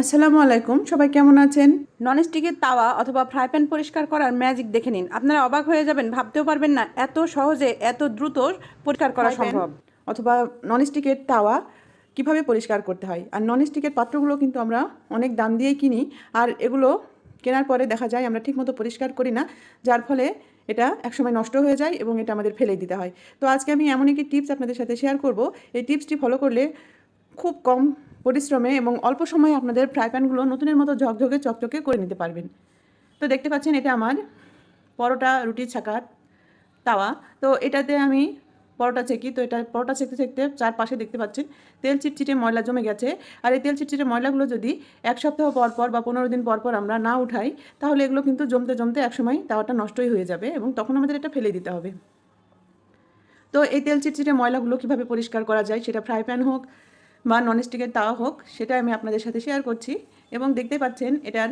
আসসালামু আলাইকুম সবাই কেমন আছেন? ননস্টিকের তাওয়া অথবা ফ্রাই প্যান পরিষ্কার করার ম্যাজিক দেখে নিন। আপনারা অবাক হয়ে যাবেন ভাবতেও পারবেন না এত সহজে এত দ্রুত পরিষ্কার করা সম্ভব। অথবা ননস্টিকের তাওয়া কীভাবে পরিষ্কার করতে হয়? আর ননস্টিকের পাত্রগুলো কিন্তু আমরা অনেক দাম দিয়ে কিনি আর এগুলো কেনার পরে দেখা যায় আমরা ঠিকমতো পরিষ্কার করি না যার ফলে এটা একসময় নষ্ট হয়ে যায় এবং এটা আমাদের ফেলে দিতে হয়। তো আজকে আমি এমন একটি টিপস আপনাদের সাথে শেয়ার করব। এই টিপসটি ফলো করলে খুব কম পরিশ্রমে এবং অল্প সময়ে আপনাদের ফ্রাই প্যানগুলো নতুনের মতো ঝকঝকে চকচকে করে নিতে পারবেন। তো দেখতে পাচ্ছেন এটা আমার পরোটা রুটি ছাকার তাওয়া। তো এটাতে আমি পরোটা ছেঁকি, তো এটা পরোটা ছেঁকতে ছেঁকতে চারপাশে দেখতে পাচ্ছেন তেল চিটচিটে ময়লা জমে গেছে। আর এই তেল চিটচিটে ময়লাগুলো যদি এক সপ্তাহ পর পর বা পনেরো দিন পর পর আমরা না উঠাই, তাহলে এগুলো কিন্তু জমতে জমতে একসময় তাওয়াটা নষ্টই হয়ে যাবে এবং তখন আমাদের এটা ফেলে দিতে হবে। তো এই তেল চিটচিটে ময়লাগুলো কীভাবে পরিষ্কার করা যায় সেটা ফ্রাই প্যান হোক বা ননস্টিকের তাওয়া হোক সেটা আমি আপনাদের সাথে শেয়ার করছি। এবং দেখতে পাচ্ছেন, এটার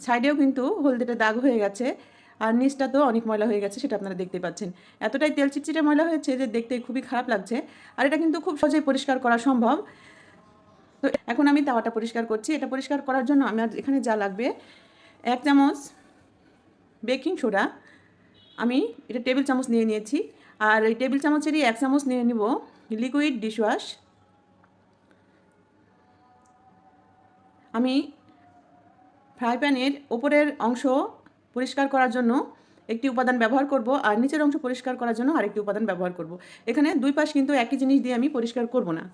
সাইডেও কিন্তু হলদেটে দাগ হয়ে গেছে, আর নিচটা তো অনেক ময়লা হয়ে গেছে, সেটা আপনারা দেখতে পাচ্ছেন। এতটাই তেল চিটচিটে ময়লা হয়েছে যে দেখতে খুবই খারাপ লাগছে, আর এটা কিন্তু খুব সহজেই পরিষ্কার করা সম্ভব। তো এখন আমি তাওয়াটা পরিষ্কার করছি। এটা পরিষ্কার করার জন্য আমার এখানে যা লাগবে, এক চামচ বেকিং সোডা আমি এটা টেবিল চামচ নিয়ে নিয়েছি। আর এই টেবিল চামচেরই এক চামচ নিয়ে নিব লিকুইড ডিশওয়াশ আমি ফ্রাই প্যানের ওপরের অংশ পরিষ্কার করার জন্য একটি উপাদান ব্যবহার করব আর নিচের অংশ পরিষ্কার করার জন্য আরেকটি উপাদান ব্যবহার করব। এখানে দুই পাশ কিন্তু একই জিনিস দিয়ে আমি পরিষ্কার করব না।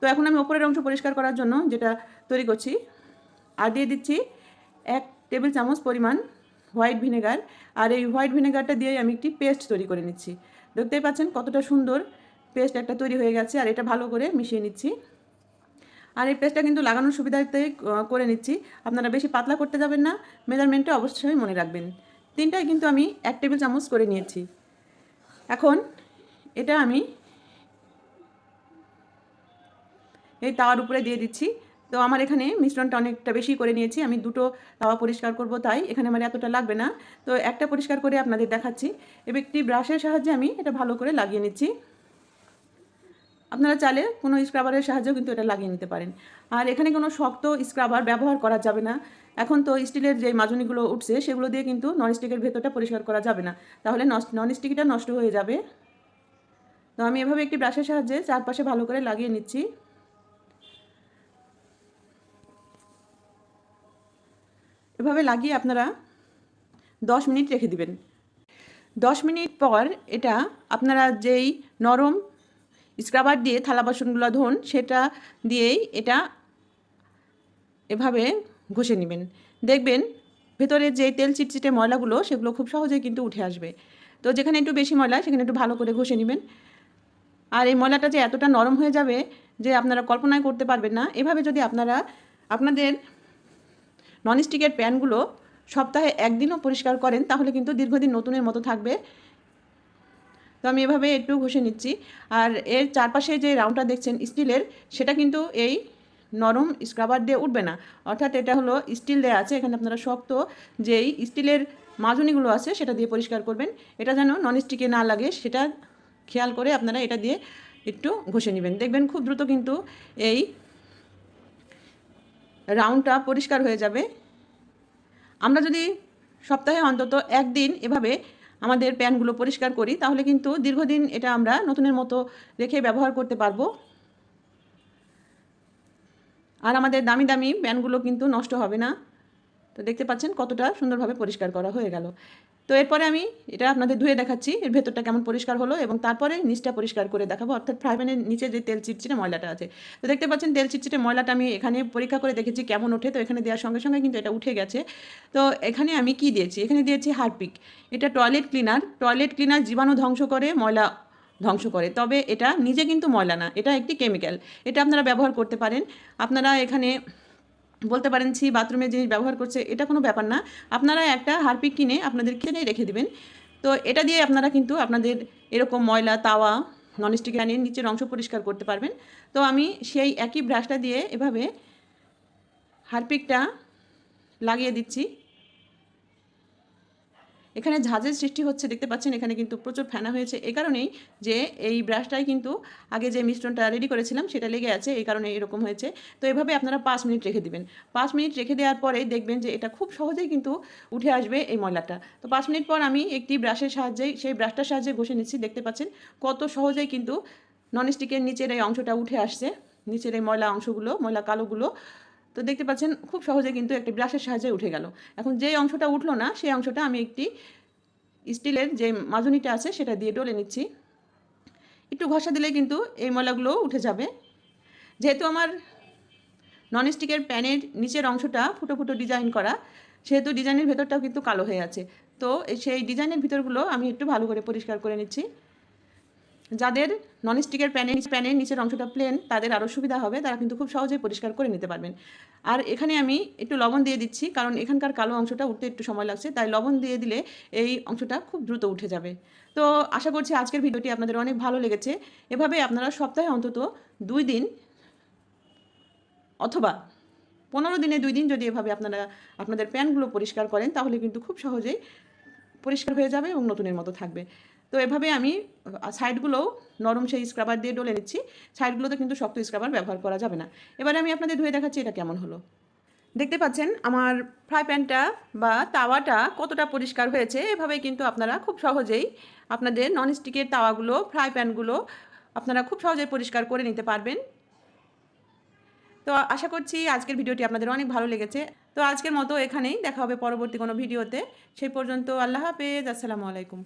তো এখন আমি ওপরের অংশ পরিষ্কার করার জন্য যেটা তৈরি করছি, আর দিয়ে দিচ্ছি এক টেবিল চামচ পরিমাণ হোয়াইট ভিনেগার। আর এই হোয়াইট ভিনেগারটা দিয়ে আমি একটি পেস্ট তৈরি করে নিচ্ছি। দেখতেই পাচ্ছেন কতটা সুন্দর পেস্ট একটা তৈরি হয়ে গেছে, আর এটা ভালো করে মিশিয়ে নিচ্ছি। আর এই পেস্টটা কিন্তু লাগানোর সুবিধাতে করে নিচ্ছি। আপনারা বেশি পাতলা করতে যাবেন না। মেজারমেন্টটা অবশ্যই মনে রাখবেন। তিনটাই কিন্তু আমি এক টেবিল চামচ করে নিয়েছি। এখন এটা আমি এই তাওয়ার উপরে দিয়ে দিচ্ছি। তো আমার এখানে মিশ্রণটা অনেকটা বেশি করে নিয়েছি। আমি দুটো তাওয়া পরিষ্কার করব তাই। এখানে আমার এতটা লাগবে না। তো একটা পরিষ্কার করে আপনাদের দেখাচ্ছি। এবার একটি ব্রাশের সাহায্যে আমি এটা ভালো করে লাগিয়ে নিচ্ছি। আপনারা চাইলে কোনো স্ক্রাবারের সাহায্যেও কিন্তু এটা লাগিয়ে নিতে পারেন। আর এখানে কোনো শক্ত স্ক্রাবার ব্যবহার করা যাবে না। এখন তো স্টিলের যে মাজনিগুলো উঠছে, সেগুলো দিয়ে কিন্তু ননস্টিকের ভেতরটা পরিষ্কার করা যাবে না। তাহলে ননস্টিকটা নষ্ট হয়ে যাবে। তো আমি এভাবে একটি ব্রাশের সাহায্যে চারপাশে ভালো করে লাগিয়ে নিচ্ছি। এভাবে লাগিয়ে আপনারা দশ মিনিট রেখে দিবেন। দশ মিনিট পর এটা আপনারা যেই নরম স্ক্রাবার দিয়ে থালা বাসনগুলো ধোন, সেটা দিয়েই এটা এভাবে ঘষে নেবেন। দেখবেন ভেতরে যে তেল চিটচিটে ময়লাগুলো, সেগুলো খুব সহজেই কিন্তু উঠে আসবে। তো যেখানে একটু বেশি ময়লা, সেখানে একটু ভালো করে ঘষে নেবেন। আর এই ময়লাটা যে এতটা নরম হয়ে যাবে যে আপনারা কল্পনায় করতে পারবেন না, এভাবে যদি আপনারা আপনাদের ননস্টিকের প্যানগুলো সপ্তাহে একদিনও পরিষ্কার করেন, তাহলে কিন্তু দীর্ঘদিন নতুনের মতো থাকবে। তো আমি এভাবে একটু ঘষে নিচ্ছি। আর এর চারপাশে যে রাউন্ডটা দেখছেন স্টিলের, সেটা কিন্তু এই নরম স্ক্রাবার দিয়ে উঠবে না। অর্থাৎ এটা হলো স্টিল দেওয়া আছে, এখানে আপনারা শক্ত যেই স্টিলের মাজনিগুলো আছে, সেটা দিয়ে পরিষ্কার করবেন। এটা যেন ননস্টিকে না লাগে, সেটা খেয়াল করে আপনারা এটা দিয়ে একটু ঘষে নেবেন। দেখবেন খুব দ্রুত কিন্তু এই রাউন্ডটা পরিষ্কার হয়ে যাবে। আমরা যদি সপ্তাহে অন্তত একদিন এভাবে আমাদের প্যানগুলো পরিষ্কার করি, তাহলে কিন্তু দীর্ঘদিন এটা আমরা নতুনের মতো রেখে ব্যবহার করতে পারব। আর আমাদের দামি দামি প্যানগুলো কিন্তু নষ্ট হবে না। তো দেখতে পাচ্ছেন কতটা সুন্দরভাবে পরিষ্কার করা হয়ে গেল। তো এরপরে আমি এটা আপনাদের ধুয়ে দেখাচ্ছি, এর ভেতরটা কেমন পরিষ্কার হলো এবং তারপরে নিচটা পরিষ্কার করে দেখাবো। অর্থাৎ ফ্রাই নিচে যে তেল চিটচিটে ময়লাটা আছে। তো দেখতে পাচ্ছেন তেল চিটচিটে ময়লাটা আমি এখানে পরীক্ষা করে দেখেছি কেমন ওঠে, তো এখানে দেওয়ার সঙ্গে সঙ্গে কিন্তু এটা উঠে গেছে। তো এখানে আমি কি দিয়েছি? এখানে দিয়েছি হারপিক এটা টয়লেট ক্লিনার। টয়লেট ক্লিনার জীবাণু ধ্বংস করে, ময়লা ধ্বংস করে। তবে এটা নিজে কিন্তু ময়লা না, এটা একটি কেমিক্যাল। এটা আপনারা ব্যবহার করতে পারেন। আপনারা এখানে বলতে পারেন ছি, বাথরুমে জিনিস ব্যবহার করছে, এটা কোনো ব্যাপার না। আপনারা একটা হারপিক কিনে আপনাদের কিনে রেখে দেবেন। তো এটা দিয়ে আপনারা কিন্তু আপনাদের এরকম ময়লা, তাওয়া ননস্টিক আনিয়ে নিচের অংশ পরিষ্কার করতে পারবেন। তো আমি সেই একই ব্রাশটা দিয়ে এভাবে হারপিকটা লাগিয়ে দিচ্ছি। এখানে ঝাঁঝের সৃষ্টি হচ্ছে, দেখতে পাচ্ছেন এখানে কিন্তু প্রচুর ফেনা হয়েছে। এই কারণেই যে এই ব্রাশটাই কিন্তু আগে যে মিশ্রণটা রেডি করেছিলাম, সেটা লেগে আছে এই কারণে এরকম হয়েছে। তো এভাবে আপনারা পাঁচ মিনিট রেখে দিবেন। পাঁচ মিনিট রেখে দেওয়ার পরে দেখবেন যে এটা খুব সহজেই কিন্তু উঠে আসবে এই ময়লাটা। তো পাঁচ মিনিট পর আমি একটি ব্রাশের সাহায্যেই সেই ব্রাশটার সাহায্যে ঘষে নিচ্ছি, দেখতে পাচ্ছেন কত সহজেই কিন্তু ননস্টিকের নিচের এই অংশটা উঠে আসছে। নিচের এই ময়লা অংশগুলো, ময়লা কালোগুলো তো দেখতে পাচ্ছেন, খুব সহজে কিন্তু একটি ব্রাশের সাহায্যে উঠে গেল। এখন যে অংশটা উঠল না, সেই অংশটা আমি একটি স্টিলের যে মাজুনিটা আছে, সেটা দিয়ে ডলে নিচ্ছি। একটু ঘষা দিলে কিন্তু এই ময়লাগুলো উঠে যাবে। যেহেতু আমার ননস্টিকের প্যানের নিচের অংশটা ফুটো ফুটো ডিজাইন করা, সেহেতু ডিজাইনের ভেতরটাও কিন্তু কালো হয়ে আছে। তো সেই ডিজাইনের ভিতরগুলো আমি একটু ভালো করে পরিষ্কার করে নিচ্ছি। যাদের ননস্টিকের প্যানের প্যানের নিচের অংশটা প্লেন তাদের আরও সুবিধা হবে, তারা কিন্তু খুব সহজেই পরিষ্কার করে নিতে পারবেন। আর এখানে আমি একটু লবণ দিয়ে দিচ্ছি, কারণ এখানকার কালো অংশটা উঠতে একটু সময় লাগছে, তাই লবণ দিয়ে দিলে এই অংশটা খুব দ্রুত উঠে যাবে। তো আশা করছি আজকের ভিডিওটি আপনাদের অনেক ভালো লেগেছে। এভাবে আপনারা সপ্তাহে অন্তত দুই দিন অথবা পনেরো দিনে দুই দিন যদি এভাবে আপনারা আপনাদের প্যানগুলো পরিষ্কার করেন, তাহলে কিন্তু খুব সহজেই পরিষ্কার হয়ে যাবে এবং নতুনের মতো থাকবে। তো এভাবে আমি সাইডগুলোও নরম সেই স্ক্রাবার দিয়ে ডলে নিচ্ছি। সাইডগুলোতে কিন্তু শক্ত স্ক্রাবার ব্যবহার করা যাবে না। এবারে আমি আপনাদের ধুয়ে দেখাচ্ছি এটা কেমন হলো। দেখতে পাচ্ছেন, আমার ফ্রাই প্যানটা বা তাওয়াটা কতটা পরিষ্কার হয়েছে, এভাবে কিন্তু আপনারা খুব সহজেই আপনাদের ননস্টিকের তাওয়াগুলো, ফ্রাই প্যানগুলো আপনারা খুব সহজেই পরিষ্কার করে নিতে পারবেন। তো আশা করছি আজকের ভিডিওটি আপনাদের অনেক ভালো লেগেছে। তো আজকের মতো এখানেই দেখা হবে পরবর্তী কোনো ভিডিওতে। সেই পর্যন্ত আল্লাহ হাফেজ, আসসালামু আলাইকুম।